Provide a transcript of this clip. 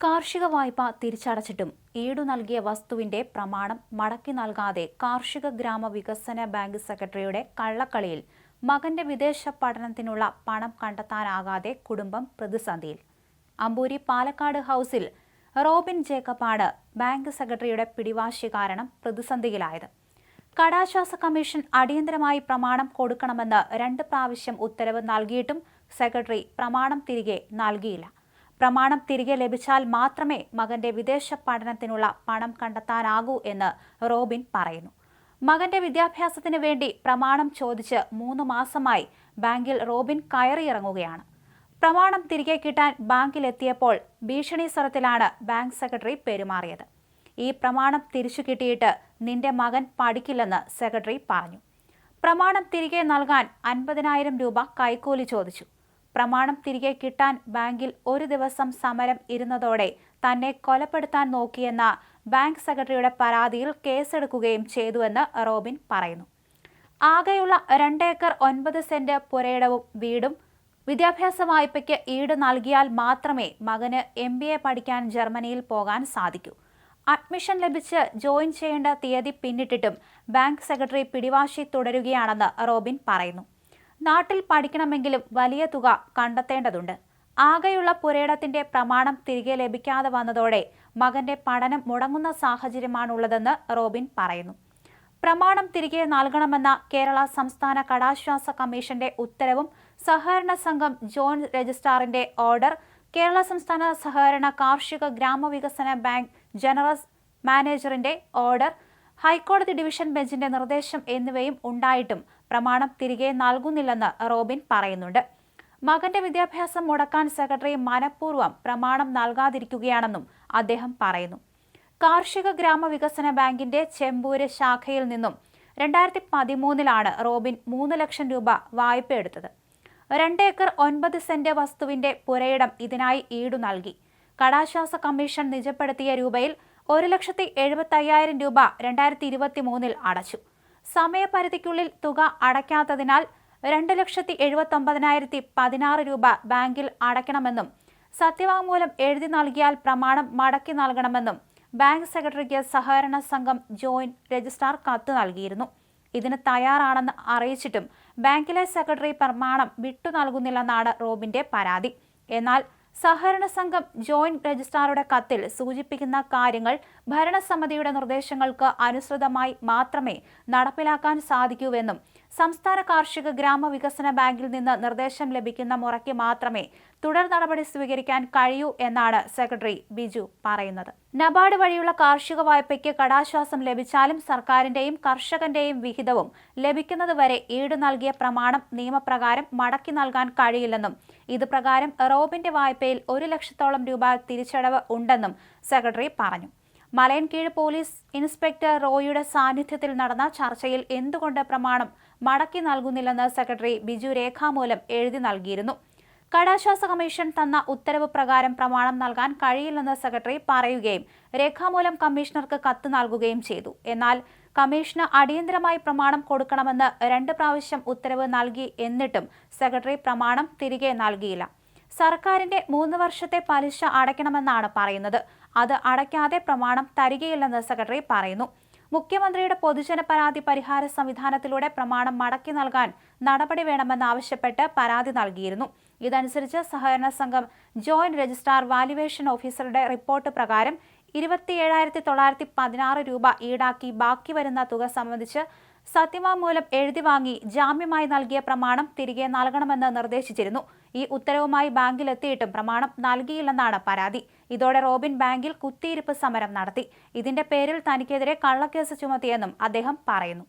കാർഷിക വായ്പ തിരിച്ചടച്ചിട്ടും ഈടു നൽകിയ വസ്തുവിന്റെ പ്രമാണം മടക്കി നൽകാതെ കാർഷിക ഗ്രാമ വികസന ബാങ്ക് സെക്രട്ടറിയുടെ കള്ളക്കളിയിൽ മകന്റെ വിദേശ പഠനത്തിനുള്ള പണം കണ്ടെത്താനാകാതെ കുടുംബം പ്രതിസന്ധിയിൽ. അമ്പൂരി പാലക്കാട് ഹൗസിൽ റോബിൻ ജേക്കബാണ് ബാങ്ക് സെക്രട്ടറിയുടെ പിടിവാശി കാരണം പ്രതിസന്ധിയിലായത്. കടാശ്വാസ കമ്മീഷൻ അടിയന്തരമായി പ്രമാണം കൊടുക്കണമെന്ന് രണ്ട് പ്രാവശ്യം ഉത്തരവ് നൽകിയിട്ടും സെക്രട്ടറി പ്രമാണം തിരികെ നൽകിയില്ല. പ്രമാണം തിരികെ ലഭിച്ചാൽ മാത്രമേ മകന്റെ വിദേശ പഠനത്തിനുള്ള പണം കണ്ടെത്താനാകൂ എന്ന് റോബിൻ പറയുന്നു. മകന്റെ വിദ്യാഭ്യാസത്തിന് വേണ്ടി പ്രമാണം ചോദിച്ച് മൂന്ന് മാസമായി ബാങ്കിൽ റോബിൻ കയറിയിറങ്ങുകയാണ്. പ്രമാണം തിരികെ കിട്ടാൻ ബാങ്കിലെത്തിയപ്പോൾ ഭീഷണി സ്വരത്തിലാണ് ബാങ്ക് സെക്രട്ടറി പെരുമാറിയത്. ഈ പ്രമാണം തിരിച്ചു കിട്ടിയിട്ട് നിന്റെ മകൻ പഠിക്കില്ലെന്ന് സെക്രട്ടറി പറഞ്ഞു. പ്രമാണം തിരികെ നൽകാൻ അൻപതിനായിരം രൂപ കൈക്കൂലി ചോദിച്ചു. പ്രമാണം തിരികെ കിട്ടാൻ ബാങ്കിൽ ഒരു ദിവസം സമരം ഇരുന്നതോടെ തന്നെ കൊലപ്പെടുത്താൻ നോക്കിയെന്ന ബാങ്ക് സെക്രട്ടറിയുടെ പരാതിയിൽ കേസെടുക്കുകയും ചെയ്തുവെന്ന് റോബിൻ പറയുന്നു. ആകെയുള്ള രണ്ടേക്കർ ഒൻപത് സെന്റ് പുരയിടവും വീടും വിദ്യാഭ്യാസ വായ്പയ്ക്ക് ഈട് നൽകിയാൽ മാത്രമേ മകന് എം ബി എ പഠിക്കാൻ ജർമ്മനിയിൽ പോകാൻ സാധിക്കൂ. അഡ്മിഷൻ ലഭിച്ച് ജോയിൻ ചെയ്യേണ്ട തീയതി പിന്നിട്ടിട്ടും ബാങ്ക് സെക്രട്ടറി പിടിവാശി തുടരുകയാണെന്ന് റോബിൻ പറയുന്നു. നാട്ടിൽ പഠിക്കണമെങ്കിലും വലിയ തുക കണ്ടെത്തേണ്ടതുണ്ട്. ആകെയുള്ള പുരയിടത്തിന്റെ പ്രമാണം തിരികെ ലഭിക്കാതെ വന്നതോടെ മകന്റെ പഠനം മുടങ്ങുന്ന സാഹചര്യമാണുള്ളതെന്ന് റോബിൻ പറയുന്നു. പ്രമാണം തിരികെ നൽകണമെന്ന കേരള സംസ്ഥാന കടാശ്വാസ കമ്മീഷന്റെ ഉത്തരവും സഹകരണ സംഘം ജോൺ രജിസ്ട്രാറിന്റെ ഓർഡർ കേരള സംസ്ഥാന സഹകരണ കാർഷിക ഗ്രാമവികസന ബാങ്ക് ജനറൽ മാനേജറിന്റെ ഓർഡർ ഹൈക്കോടതി ഡിവിഷൻ ബെഞ്ചിന്റെ നിർദ്ദേശം എന്നിവയും ഉണ്ടായിട്ടും പ്രമാണം തിരികെ നൽകുന്നില്ലെന്ന് റോബിൻ പറയുന്നുണ്ട്. മകന്റെ വിദ്യാഭ്യാസം മുടക്കാൻ സെക്രട്ടറി മനഃപൂർവം പ്രമാണം നൽകാതിരിക്കുകയാണെന്നും അദ്ദേഹം പറയുന്നു. കാർഷിക ഗ്രാമവികസന ബാങ്കിന്റെ ചെമ്പൂര് ശാഖയിൽ നിന്നും രണ്ടായിരത്തി പതിമൂന്നിലാണ് റോബിൻ മൂന്ന് ലക്ഷം രൂപ വായ്പ എടുത്തത്. രണ്ട് ഏക്കർ ഒൻപത് സെന്റ് വസ്തുവിന്റെ പുരയിടം ഇതിനായി ഈടു നൽകി. കടാശ്വാസ കമ്മീഷൻ നിജപ്പെടുത്തിയ രൂപയിൽ ഒരു ലക്ഷത്തി എഴുപത്തയ്യായിരം രൂപ രണ്ടായിരത്തി ഇരുപത്തി മൂന്നിൽ അടച്ചു. സമയപരിധിക്കുള്ളിൽ തുക അടയ്ക്കാത്തതിനാൽ രണ്ട് ലക്ഷത്തി എഴുപത്തൊമ്പതിനായിരത്തി പതിനാറ് രൂപ ബാങ്കിൽ അടയ്ക്കണമെന്നും സത്യവാങ്മൂലം എഴുതി നൽകിയാൽ പ്രമാണം മടക്കി നൽകണമെന്നും ബാങ്ക് സെക്രട്ടറിക്ക് സഹകരണ സംഘം ജോയിന്റ് രജിസ്ട്രാർ കത്ത് നൽകിയിരുന്നു. ഇതിന് തയ്യാറാണെന്ന് അറിയിച്ചിട്ടും ബാങ്കിലെ സെക്രട്ടറി പ്രമാണം വിട്ടു നൽകുന്നില്ലെന്നാണ് റോബിന്റെ പരാതി. എന്നാൽ സഹകരണ സംഘം ജോയിന്റ് രജിസ്ട്രാറുടെ കത്തിൽ സൂചിപ്പിക്കുന്ന കാര്യങ്ങൾ ഭരണസമിതിയുടെ നിർദ്ദേശങ്ങൾക്ക് അനുസൃതമായി മാത്രമേ നടപ്പിലാക്കാൻ സാധിക്കൂവെന്നും സംസ്ഥാന കാർഷിക ഗ്രാമവികസന ബാങ്കിൽ നിന്ന് നിർദ്ദേശം ലഭിക്കുന്ന മുറയ്ക്ക് മാത്രമേ തുടർ നടപടി സ്വീകരിക്കാൻ കഴിയൂ എന്നാണ് സെക്രട്ടറി ബിജു പറയുന്നത്. നബാർഡ് വഴിയുള്ള കാർഷിക വായ്പയ്ക്ക് കടാശ്വാസം ലഭിച്ചാലും സർക്കാരിന്റെയും കർഷകന്റെയും വിഹിതവും ലഭിക്കുന്നതുവരെ ഈട് നൽകിയ പ്രമാണം നിയമപ്രകാരം മടക്കി നൽകാൻ കഴിയില്ലെന്നും ഇത് പ്രകാരം റോബിന്റെ വായ്പയിൽ ഒരു ലക്ഷത്തോളം രൂപ തിരിച്ചടവ് ഉണ്ടെന്നും സെക്രട്ടറി പറഞ്ഞു. മലയൻകീഴ് പോലീസ് ഇൻസ്പെക്ടർ റോയിയുടെ സാന്നിധ്യത്തിൽ നടന്ന ചർച്ചയിൽ എന്തുകൊണ്ട് പ്രമാണം മടക്കി നൽകുന്നില്ലെന്ന് സെക്രട്ടറി ബിജു രേഖാമൂലം എഴുതി നൽകിയിരുന്നു. കടാശ്വാസ കമ്മീഷൻ തന്ന ഉത്തരവ് പ്രകാരം പ്രമാണം നൽകാൻ കഴിയില്ലെന്ന് സെക്രട്ടറി പറയുകയും രേഖാമൂലം കമ്മീഷണർക്ക് കത്ത് നൽകുകയും ചെയ്തു. എന്നാൽ കമ്മീഷന് അടിയന്തരമായി പ്രമാണം കൊടുക്കണമെന്ന് രണ്ട് പ്രാവശ്യം ഉത്തരവ് നൽകി എന്നിട്ടും സെക്രട്ടറി പ്രമാണം തിരികെ നൽകിയില്ല. സർക്കാരിന്റെ മൂന്ന് വർഷത്തെ പലിശ അടയ്ക്കണമെന്നാണ് പറയുന്നത്. അത് അടയ്ക്കാതെ പ്രമാണം തരികയില്ലെന്ന് സെക്രട്ടറി പറയുന്നു. മുഖ്യമന്ത്രിയുടെ പൊതുജന പരാതി പരിഹാര സംവിധാനത്തിലൂടെ പ്രമാണം മടക്കി നൽകാൻ നടപടി വേണമെന്നാവശ്യപ്പെട്ട് പരാതി നൽകിയിരുന്നു. ഇതനുസരിച്ച് സഹകരണ സംഘം ജോയിന്റ് രജിസ്ട്രാർ വാലുവേഷൻ ഓഫീസറുടെ റിപ്പോർട്ട് പ്രകാരം ഇരുപത്തിയേഴായിരത്തി തൊള്ളായിരത്തി പതിനാറ് രൂപ ഈടാക്കി ബാക്കി വരുന്ന തുക സംബന്ധിച്ച് സത്യവാങ്മൂലം എഴുതി വാങ്ങി ജാമ്യമായി നൽകിയ പ്രമാണം തിരികെ നൽകണമെന്ന് നിർദ്ദേശിച്ചിരുന്നു. ഈ ഉത്തരവുമായി ബാങ്കിലെത്തിയിട്ടും പ്രമാണം നൽകിയില്ലെന്നാണ് പരാതി. ഇതോടെ റോബിൻ ബാങ്കിൽ കുത്തിയിരിപ്പ് സമരം നടത്തി. ഇതിന്റെ പേരിൽ തനിക്കെതിരെ കള്ളക്കേസ് ചുമത്തിയെന്നും അദ്ദേഹം പറയുന്നു.